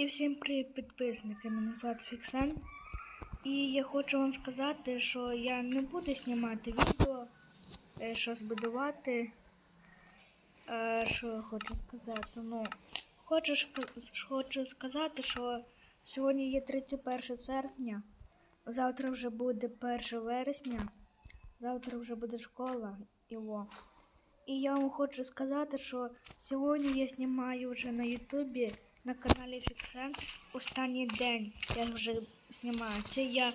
І всім привіт підписники, мене звати Фіксен. І я хочу вам сказати, що я не буду знімати відео, е, щось будувати. Е, Що я хочу сказати? Ну, хочу, хочу сказати, що сьогодні є 31 серпня, завтра вже буде 1 вересня, завтра вже буде школа во. І я вам хочу сказати, що сьогодні я знімаю вже на Ютубі на каналі Фіксен останній день. Я вже знімаю. Це я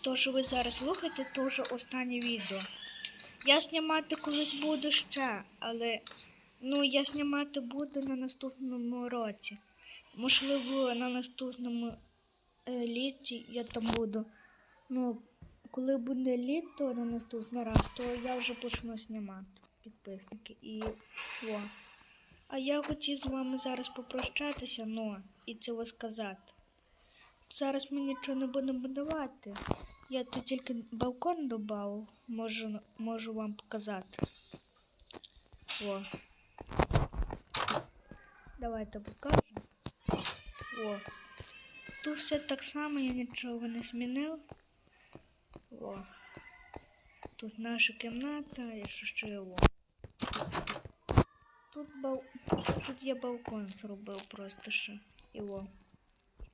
то, що ви зараз слухаєте, то вже останнє відео. Я знімати колись буду ще, але ну я знімати буду на наступному році. Можливо, на наступному е, літі я там буду. Ну, коли буде літо на наступний раз, то я вже почну знімати підписники. І о. А я хотів з вами зараз попрощатися, ну, і цього сказати. Зараз ми нічого не будемо будувати. Я тут тільки балкон додав, можу, можу вам показати. О. Давайте покажу. О. Тут все так само, я нічого не змінив. О. Тут наша кімната і що ще є. Тут бал... Тут я балкон зробив просто ще. Його.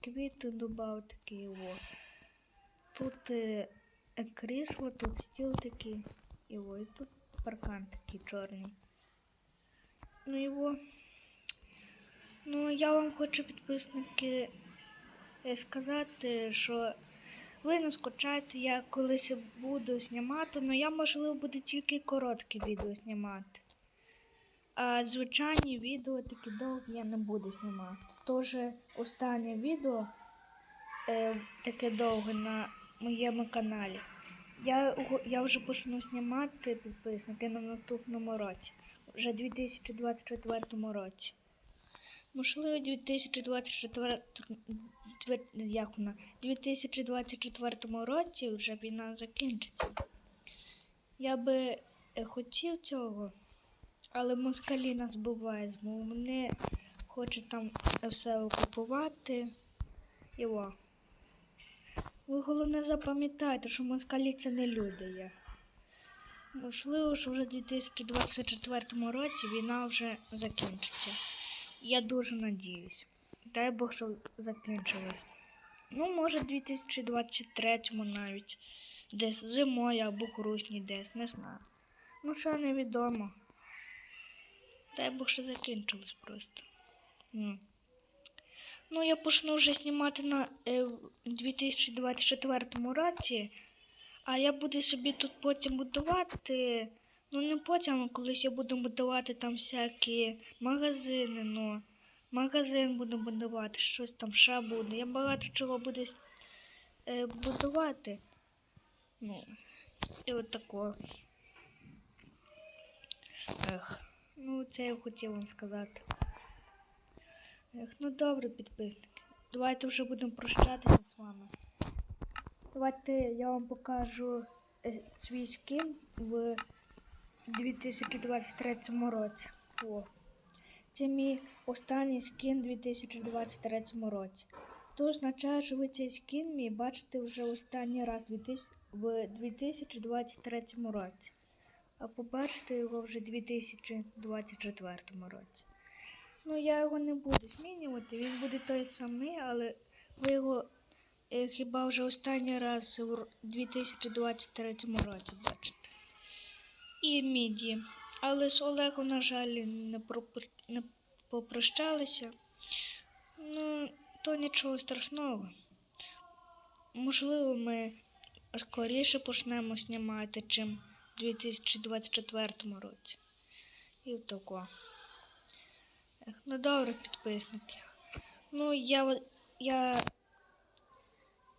Квіти додав такі його. Тут е, е, крісло, тут стіл такий. Його. І тут паркан такий чорний. Ну його. Ну, я вам хочу підписники е, сказати, що ви не скучайте, я колись буду знімати, але я можливо буду тільки короткі відео знімати. А звичайні відео такі довгі я не буду знімати. Тож останнє відео е, таке довге на моєму каналі. Я, я вже почну знімати підписники на наступному році, вже 2024 році. Можливо, 2024, як вона, 2024 році вже війна закінчиться. Я би е, хотів цього. Але москалі нас бувають, бо вони хочуть там все окупувати. Во. Ви головне запам'ятайте, що москалі це не люди є. Можливо, що вже в 2024 році війна вже закінчиться. Я дуже надіюсь. Дай Бог, щоб закінчилась. Ну, може, в 2023 навіть. Десь зимою або грудні десь, не знаю. Ну, що невідомо. Дай Бог, що закінчилось просто. Ну. Я почну вже знімати на е, 2024 році, а я буду собі тут потім будувати. Ну, не потім, а колись я буду будувати там всякі магазини, ну. Магазин буду будувати, щось там ще буде. Я багато чого буду е, будувати. Ну, і от такого. Ех. Ну, це я хотів вам сказати. Ну добре, підписники. Давайте вже будемо прощатися з вами. Давайте я вам покажу е, свій скін в 2023 році. О. Це мій останній скін у 2023 році. То означає, що ви цей скін мій бачите вже останній раз в 2023 році а побачите його вже у 2024 році. Ну, я його не буду змінювати, він буде той самий, але ви його е, хіба вже останній раз у 2023 році бачите. І міді. Але з Олегом, на жаль, не, пропр- не попрощалися. Ну, то нічого страшного. Можливо, ми скоріше почнемо знімати, чим 2024 році. І тако. Ну добре, підписники. Ну, я, я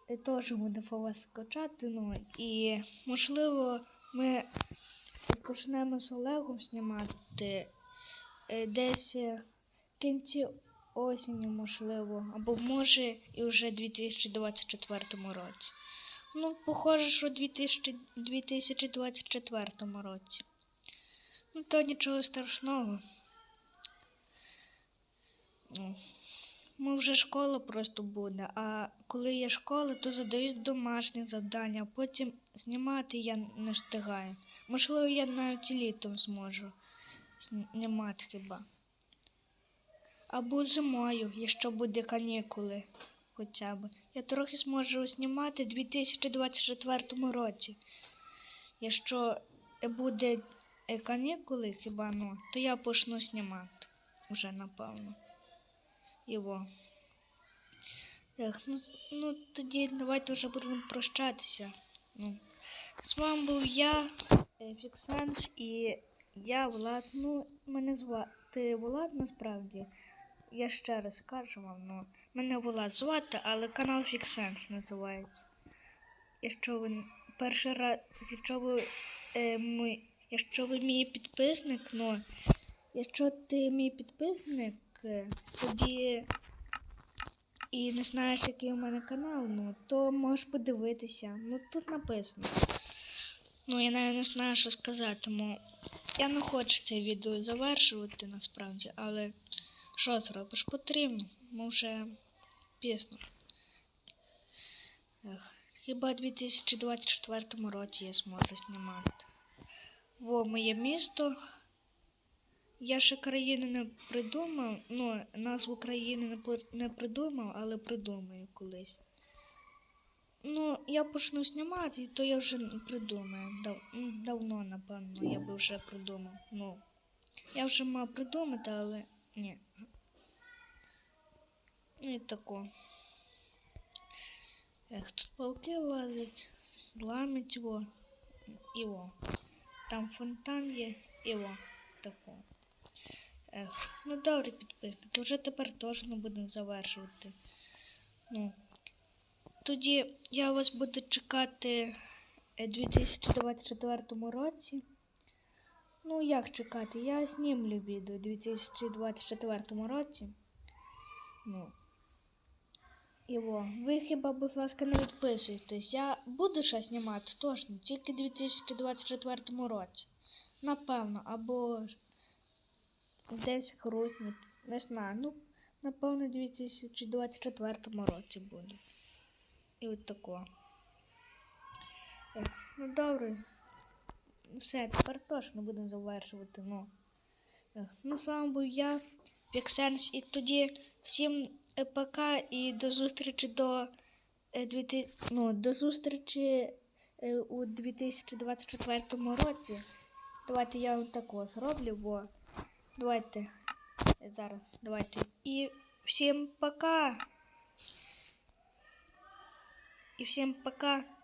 е, теж буду по вас скачати, ну і можливо ми почнемо з Олегом знімати е, десь е, в кінці осені, можливо, або може і вже у 2024 році. Ну, похоже, що у 2024 році. Ну, то нічого страшного. Ну, вже школа просто буде. А коли є школа, то задають домашні завдання, а потім знімати я не встигаю. Можливо, я навіть літом зможу знімати хіба. Або зимою, якщо буде канікули хоча б. Я трохи зможу знімати у 2024 році. Якщо буде е, канікули, хіба ну, то я почну знімати вже напевно. Його. Ех, ну, ну тоді давайте вже будемо прощатися. Ну, з вами був я, е, Фіксенс, і я Влад. Ну, мене звати Влад насправді. Я ще раз кажу вам, ну, мене Влад звати, але канал Фіксенс називається. Якщо ви перший раз, якщо ви, е, ми, якщо ви мій підписник, ну, якщо ти мій підписник, е, тоді і не знаєш, який у мене канал, ну, то можеш подивитися. Ну, тут написано. Ну, я навіть не знаю, що сказати, тому я не хочу це відео завершувати насправді, але що зробиш? Потрібно. Пізно. Ех, хіба у 2024 році я зможу знімати. Во моє місто. Я ще країни не придумав. Ну, назву країни не, придумав, але придумаю колись. Ну, я почну знімати, то я вже придумаю. Дав, давно, напевно, я би вже придумав. Ну, я вже мав придумати, але ні. І тако. Ех, тут пауки лазять, зламить його. Іво. Там фонтан є, іво. Тако. Ех, ну добре, підписники, вже тепер теж не будемо завершувати. Ну, тоді я вас буду чекати е, у 2024 році. Ну, як чекати? Я знімлю відео у 2024 році. Ну. Іво, ви хіба, будь ласка, не відписуйтесь. Я буду ще знімати точно, тільки у 2024 році. Напевно, або десь в грудні, не знаю. Ну, напевно, у 2024 році буде. І от тако. Ех, ну добре. Все, тепер точно будемо завершувати. Ну, ну з вами був я, Віксенс, і тоді всім е, пока і до зустрічі до, е, 2000 ну, до зустрічі е, у 2024 році. Давайте я вам тако зроблю, бо давайте зараз, давайте. І всім пока! І всім пока!